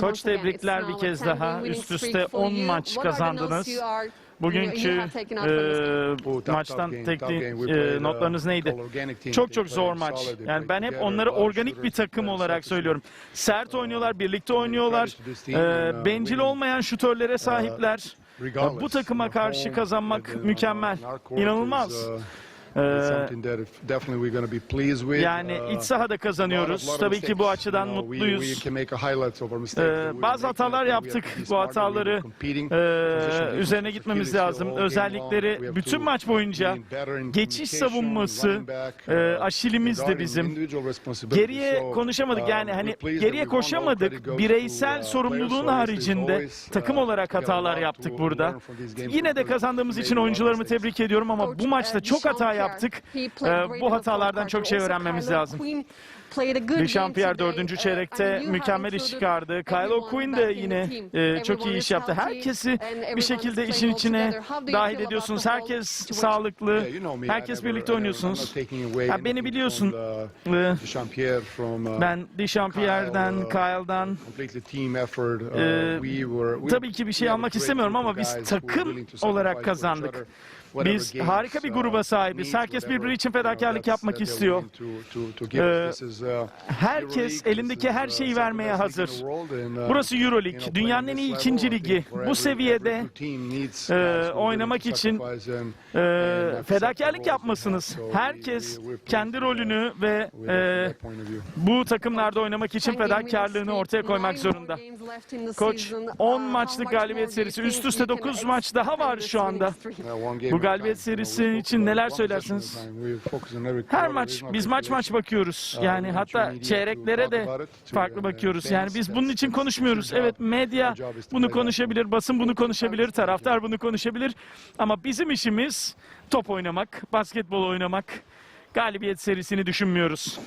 Koç tebrikler bir kez daha. Üst üste 10 maç kazandınız. Bugünkü e, maçtan teknik e, notlarınız neydi? Çok çok zor maç. Yani ben hep onları organik bir takım olarak söylüyorum. Sert oynuyorlar, birlikte oynuyorlar. E, bencil olmayan şutörlere sahipler. Bu takıma karşı kazanmak mükemmel. İnanılmaz. Ee, yani iç sahada kazanıyoruz. Tabii ki bu açıdan mutluyuz. Ee, bazı hatalar yaptık. Bu hataları e, üzerine gitmemiz lazım. Özellikleri bütün maç boyunca geçiş savunması e, aşilimiz de bizim. Geriye konuşamadık yani hani geriye koşamadık. Bireysel sorumluluğun haricinde takım olarak hatalar yaptık burada. Yine de kazandığımız için oyuncularımı tebrik ediyorum ama bu maçta çok hata yaptık. Ee, bu hatalardan çok şey öğrenmemiz lazım. Dechampierre dördüncü çeyrekte mükemmel iş çıkardı. Kyle O'Quinn de yine e, çok iyi iş yaptı. Herkesi bir şekilde işin içine dahil ediyorsunuz. Herkes sağlıklı, herkes birlikte oynuyorsunuz. Ya beni biliyorsun. Ee, ben Dechampierre'den, Kyle'dan e, tabii ki bir şey almak istemiyorum ama biz takım olarak kazandık. Biz harika bir gruba sahibiz. Herkes birbiri için fedakarlık yapmak istiyor. Ee, herkes elindeki her şeyi vermeye hazır. Burası Euroleague, dünyanın en iyi ikinci ligi. Bu seviyede e, oynamak için e, fedakarlık yapmasınız. Herkes kendi rolünü ve e, bu takımlarda oynamak için fedakarlığını ortaya koymak zorunda. Koç 10 maçlık galibiyet serisi, üst üste 9 maç daha var şu anda. Bu galibiyet serisi için neler söylersiniz? Her maç, biz maç maç bakıyoruz. Yani hatta çeyreklere de farklı bakıyoruz. Yani biz bunun için konuşmuyoruz. Evet medya bunu konuşabilir, basın bunu konuşabilir, taraftar bunu konuşabilir. Ama bizim işimiz top oynamak, basketbol oynamak. Galibiyet serisini düşünmüyoruz.